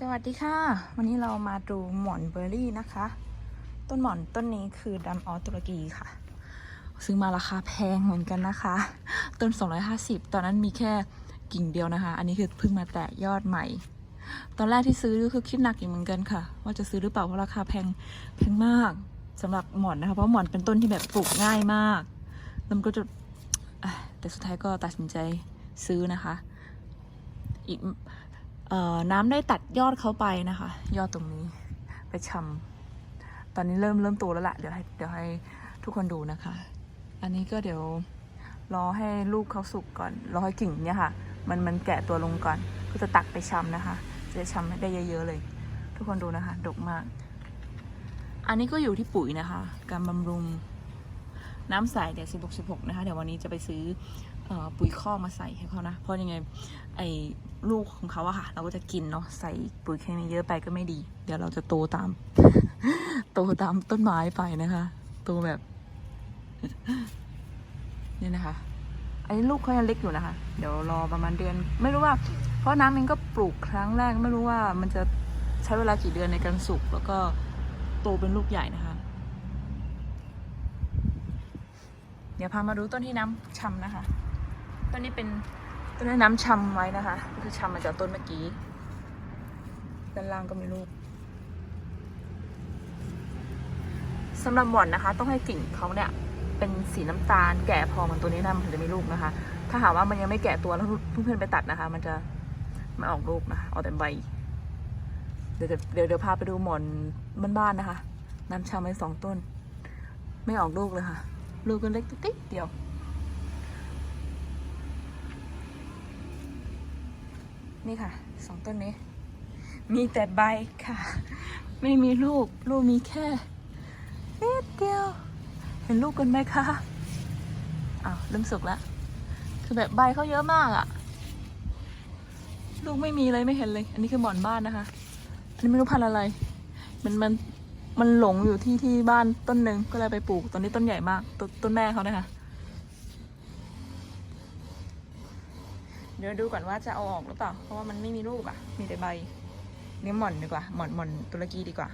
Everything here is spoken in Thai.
สวัสดีค่ะ วันนี้เรามาดูหมอนเบอร์รี่นะคะ ต้นหมอนต้นนี้คือดำออสตุรกีค่ะ ซื้อมาราคาแพงเหมือนกันนะคะ ต้น 250 ตอนนั้นมีแค่กิ่งเดียวนะคะ อันนี้คือเพิ่งมาแตะยอดใหม่ ตอนแรกที่ซื้อก็คือคิดหนักอยู่เหมือนกันค่ะ ว่าจะซื้อหรือเปล่าเพราะราคาแพงแพงมากสำหรับหมอนนะคะ เพราะหมอนเป็นต้นที่แบบปลูกง่ายมากแล้วมันก็จะแต่สุดท้ายก็ตัดสินใจซื้อนะคะ อีก น้ำได้ตัดยอดเขาไปนะคะ ยอดตรงนี้ไปชำตอนนี้เริ่มเริ่มโตแล้วละเดี๋ยวให้เดี๋ยวให้ทุกคนดูนะคะ อันนี้ก็เดี๋ยวรอให้ลูกเขาสุกก่อน รอให้กิ่งเนี่ยค่ะ มันมันแกะตัวลงก่อน ก็จะตักไปชำนะคะ จะชำให้ได้เยอะๆเลย ทุกคนดูนะคะ ดกมาก อันนี้ก็อยู่ที่ปุ๋ยนะคะ การบำรุง น้ำใสเดี๋ยวสิบหกสิบหกนะคะ เดี๋ยววันนี้จะไปซื้ออปุ๋ยคอกมาใส่ให้เขานะ เพราะยังไงไอ้ลูกของเขาอะค่ะ เราก็จะกินเนาะใส่ปุ๋ยเคมีเยอะไปก็ไม่ดี เดี๋ยวเราจะโตตาม โตตามต้นไม้ไปนะคะ โตแบบเนี่ยนะคะไอ้ลูกเขายังเล็กอยู่นะคะ เดี๋ยวรอประมาณเดือน ไม่รู้ว่า เพราะน้ำเองก็ปลูกครั้งแรก ไม่รู้ว่ามันจะใช้เวลากี่เดือนในการสุกแล้วก็โตเป็นลูกใหญ่นะคะ เดี๋ยวพามาดูต้นที่น้ำชำนะคะ ต้นนี้เป็นต้นนี้น้ำชำไว้นะคะก็คือชำมาจากต้นเมื่อกี้ ด้านล่างก็มีลูกสำหรับหม่อนนะคะ ต้องให้กิ่งเขาเนี่ยเป็นสีน้ำตาล แก่พอมันตัวนี้นะมันถึงจะมีลูกนะคะ ถ้าหากว่ามันยังไม่แก่ตัวแล้วเพื่อนๆไปตัดนะคะ มันจะไม่ออกลูกนะคะออกแต่ใบ เดี๋ยวเดี๋ยวเดี๋ยวพาไปดูหมอนบ้านๆนะคะ น้ำชำไว้สองต้น ไม่ออกลูกเลยค่ะ ลูกก็เล็กติ๊กเดียว นี่ค่ะสองต้นนี้ มีแต่ใบค่ะ ไม่มีลูก ลูกมีแค่นิดเดียว เห็นลูกกันไหมคะอ้าวเริ่มสุกแล้ว คือแบบใบเขาเยอะมากอะลูกไม่มีเลยไม่เห็นเลย อันนี้คือหมอนบ้านนะคะ อันนี้ไม่รู้พันอะไร มันมัน มันหลงอยู่ที่ที่บ้านต้นหนึ่งก็เลยไปปลูกตอนนี้ต้นใหญ่มากตต้นแม่เขานะคะเดี๋ยวดูก่อนว่าจะเอาออกหรือเปล่า เพราะว่ามันไม่มีรูปอะ มีแต่ใบเลี้ยงหม่อนดีกว่า หม่อนหม่อนตุรกีดีกว่า